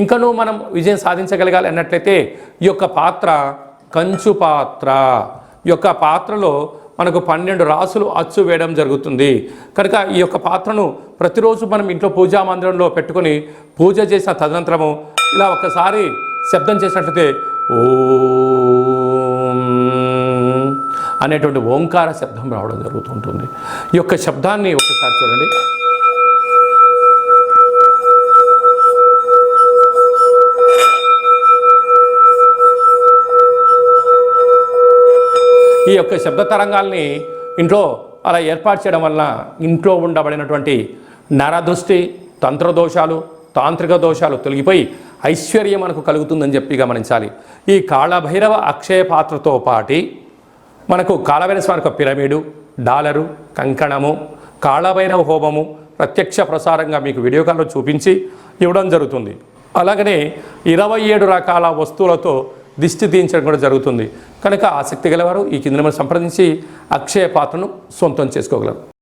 ఇంకనూ మనం విజయం సాధించగలగాలి అన్నట్లయితే ఈ యొక్క పాత్ర కంచు పాత్ర. ఈ యొక్క పాత్రలో మనకు పన్నెండు రాసులు అచ్చు వేయడం జరుగుతుంది. కనుక ఈ యొక్క పాత్రను ప్రతిరోజు మనం ఇంట్లో పూజా మందిరంలో పెట్టుకొని పూజ చేసిన తదనంతరము ఇలా ఒకసారి శబ్దం చేసినట్లయితే ఓ అనేటువంటి ఓంకార శబ్దం రావడం జరుగుతుంటుంది. ఈ యొక్క శబ్దాన్ని ఒకసారి చూడండి. ఈ యొక్క శబ్ద తరంగాల్ని ఇంట్లో అలా ఏర్పాటు చేయడం వలన ఇంట్లో ఉండబడినటువంటి నరదృష్టి తంత్రదోషాలు తాంత్రిక దోషాలు తొలగిపోయి ఐశ్వర్యం మనకు కలుగుతుందని చెప్పి గమనించాలి. ఈ కాళభైరవ అక్షయ పాత్రతో పాటి మనకు కాళభైరవ యొక్క పిరమిడు డాలరు కంకణము కాళభైరవ హోమము ప్రత్యక్ష ప్రసారంగా మీకు వీడియో కాల్లో చూపించి ఇవ్వడం జరుగుతుంది. అలాగనే ఇరవై ఏడు రకాల వస్తువులతో దిష్టి తీయించడం కూడా జరుగుతుంది. కనుక ఆసక్తి గలవారు ఈ కింద సంప్రదించి అక్షయ పాత్రను సొంతం చేసుకోగలరు.